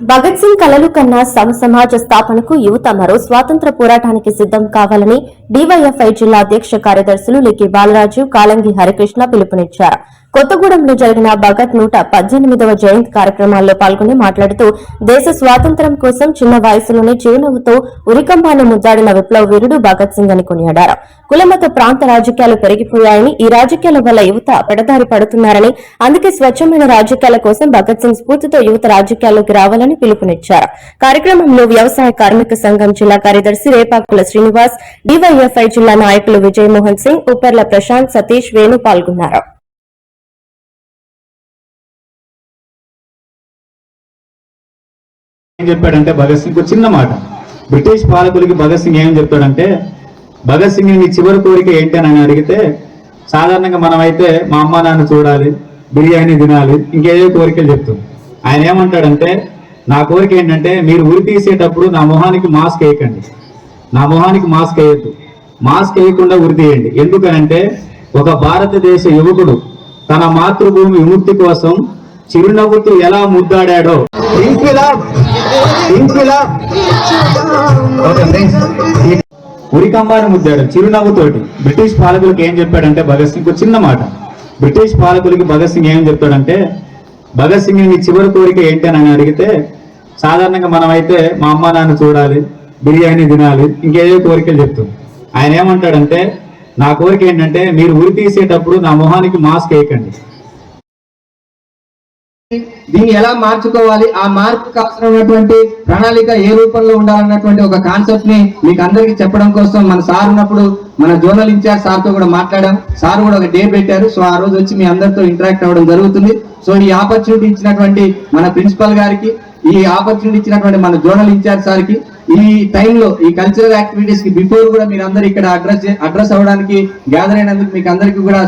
భగత్ సింగ్ కలలు కన్నా సమసమాజ స్థాపనకు యువత మరో స్వాతంత్ర పోరాటానికి సిద్దం కావాలని డివైఎఫ్ఐ జిల్లా అధ్యక్ష కార్యదర్శులు లికి బాలరాజు కాలంగి హరికృష్ణ పిలుపునిచ్చారు. కొత్తగూడెంలో జరిగిన భగత్ నూట పద్దెనిమిదవ జయంతి కార్యక్రమాల్లో పాల్గొని మాట్లాడుతూ దేశ స్వాతంత్ర్యం కోసం చిన్న వయసులోనే చిరునవ్వుతో ఉరికంబాన్ని ముద్దాడిన విప్లవ వీరుడు భగత్ సింగ్ అని కొనియాడారు. కులమత ప్రాంత రాజకీయాలు పెరిగిపోయాయని ఈ రాజకీయాల వల్ల యువత పెడదారి పడుతున్నారని అందుకే స్వచ్ఛమైన రాజకీయాల కోసం భగత్ సింగ్ స్ఫూర్తితో యువత రాజకీయాల్లోకి రావాలని పిలుపునిచ్చారు. కార్యక్రమంలో వ్యవసాయ కార్మిక సంఘం జిల్లా కార్యదర్శి రేపాకుల శ్రీనివాస్ డివైఎఫ్ఐ జిల్లా నాయకులు విజయమోహన్ సింగ్ ఉప్పర్ల ప్రశాంత్ సతీష్ వేణు పాల్గొన్నారు. చెప్పాడంటే భగత్ సింగ్ చిన్న మాట. బ్రిటిష్ పాలకులకి భగత్ సింగ్ ఏం చెప్తాడంటే భగత్ సింగ్ నీ చివరి కోరిక ఏంటి? అని అడిగితే సాధారణంగా మనమైతే మా అమ్మ నాన్న చూడాలి బిర్యానీ తినాలి ఇంకేదో కోరికలు చెప్తాం. ఆయన ఏమంటాడంటే నా కోరిక ఏంటంటే మీరు ఉరి తీసేటప్పుడు నా మొహానికి మాస్క్ వేయకండి. నా మొహానికి మాస్క్ వేయద్దు. మాస్క్ వేయకుండా ఉరి తీయండి. ఎందుకనంటే ఒక భారతదేశ యువకుడు తన మాతృభూమి విముక్తి కోసం చిరునవ్వుతూ ఎలా ముద్దాడాడో ఇంక్విలాబ్ ఇంక్విలాబ్ ముద్దాడు చిరునవ్వుతోటి బ్రిటిష్ పాలకులకు ఏం చెప్పాడంటే భగత్ సింగ్? చిన్న మాట. బ్రిటిష్ పాలకులకి భగత్ సింగ్ ఏం చెప్తాడంటే భగత్ సింగ్ నీ చివరి కోరిక ఏంటని అని అడిగితే సాధారణంగా మనమైతే మా అమ్మ నాన్న చూడాలి బిర్యానీ తినాలి ఇంకేదో కోరికలు చెప్తాం ఆయన ఏమంటాడంటే నా కోరిక ఏంటంటే మీరు ఉరి తీసేటప్పుడు నా మొహానికి మాస్క్ వేయకండి. దీన్ని ఎలా మార్చుకోవాలి? ఆ మార్పు కావాల్సినటువంటి ప్రణాళిక ఏ రూపంలో ఉండాలన్నటువంటి ఒక కాన్సెప్ట్ని మీకు అందరికి చెప్పడం కోసం మన సార్ ఉన్నప్పుడు మన జోనల్ ఇన్ఛార్జ్ సార్తో కూడా మాట్లాడాం. సార్ కూడా ఒక డే పెట్టారు. సో ఆ రోజు వచ్చి మీ అందరితో ఇంటరాక్ట్ అవ్వడం జరుగుతుంది. సో ఈ ఆపర్చునిటీ ఇచ్చినటువంటి మన ప్రిన్సిపల్ గారికి ఈ ఆపర్చునిటీ ఇచ్చినటువంటి మన జోనల్ ఇన్ఛార్జ్ సార్కి ఈ టైంలో ఈ కల్చరల్ యాక్టివిటీస్కి బిఫోర్ కూడా మీరు అందరు ఇక్కడ అడ్రస్ అడ్రస్ అవ్వడానికి గ్యాదర్ అయినందుకు మీకు అందరికీ కూడా